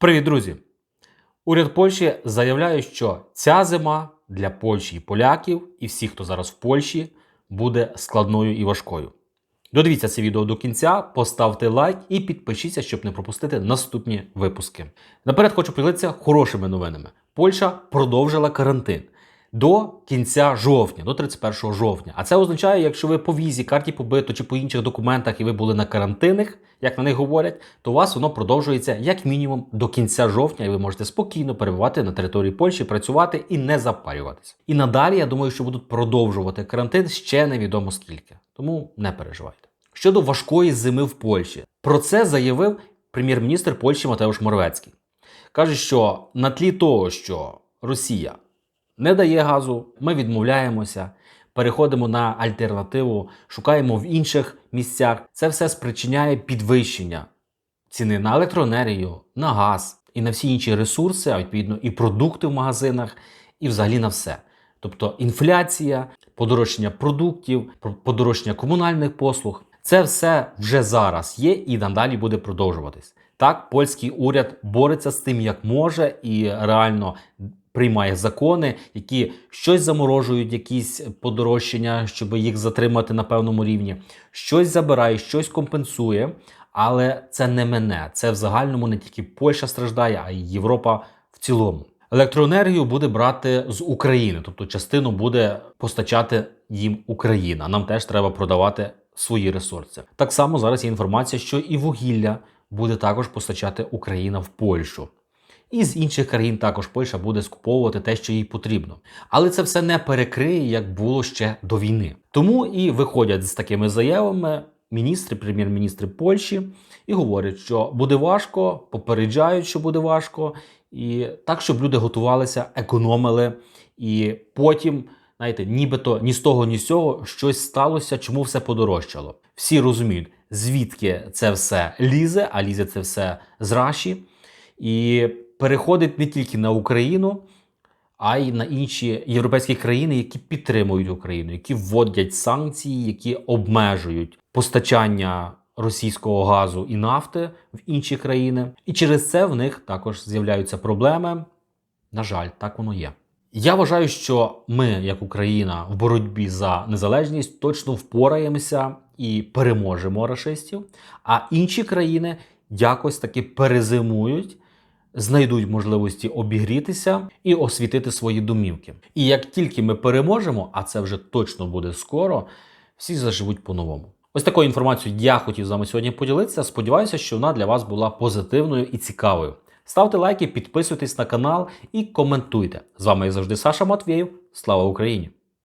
Привіт, друзі! Уряд Польщі заявляє, що ця зима для Польщі і поляків, і всіх, хто зараз в Польщі, буде складною і важкою. Додивіться це відео до кінця, поставте лайк і підпишіться, щоб не пропустити наступні випуски. Наперед хочу поділитися хорошими новинами. Польща продовжила карантин до кінця жовтня, до 31 жовтня. А це означає, якщо ви по візі, карті побиту чи по інших документах і ви були на карантинах, як на них говорять, то у вас воно продовжується як мінімум до кінця жовтня, і ви можете спокійно перебувати на території Польщі, працювати і не запарюватися. І надалі я думаю, що будуть продовжувати карантин ще невідомо скільки. Тому не переживайте. Щодо важкої зими в Польщі, про це заявив прем'єр-міністр Польщі Матеуш Моровецький. Каже, що на тлі того, що Росія не дає газу, ми відмовляємося, переходимо на альтернативу, шукаємо в інших місцях. Це все спричиняє підвищення ціни на електроенергію, на газ і на всі інші ресурси, а відповідно і продукти в магазинах, і взагалі на все. Тобто інфляція, подорожчання продуктів, подорожчання комунальних послуг. Це все вже зараз є і надалі буде продовжуватись. Так, польський уряд бореться з тим, як може, і реально приймає закони, які щось заморожують, якісь подорожчання, щоб їх затримати на певному рівні, щось забирає, щось компенсує. Але це не мене. Це в загальному не тільки Польща страждає, а й Європа в цілому. Електроенергію буде брати з України, тобто частину буде постачати їм Україна. Нам теж треба продавати свої ресурси. Так само зараз є інформація, що і вугілля буде також постачати Україна в Польщу. І з інших країн також Польща буде скуповувати те, що їй потрібно. Але це все не перекриє, як було ще до війни. Тому і виходять з такими заявами міністри, прем'єр-міністри Польщі і говорять, що буде важко, попереджають, що буде важко, і так, щоб люди готувалися, економили, і потім, знаєте, нібито ні з того, ні з цього щось сталося, чому все подорожчало. Всі розуміють, звідки це все лізе, а лізе це все з Раші. І переходить не тільки на Україну, а й на інші європейські країни, які підтримують Україну, які вводять санкції, які обмежують постачання російського газу і нафти в інші країни. І через це в них також з'являються проблеми. На жаль, так воно є. Я вважаю, що ми, як Україна, в боротьбі за незалежність точно впораємося і переможемо рашистів, а інші країни якось таки перезимують знайдуть можливості обігрітися і освітити свої домівки. І як тільки ми переможемо, а це вже точно буде скоро, всі заживуть по-новому. Ось такою інформацією я хотів з вами сьогодні поділитися. Сподіваюся, що вона для вас була позитивною і цікавою. Ставте лайки, підписуйтесь на канал і коментуйте. З вами як завжди Саша Матвєєв. Слава Україні!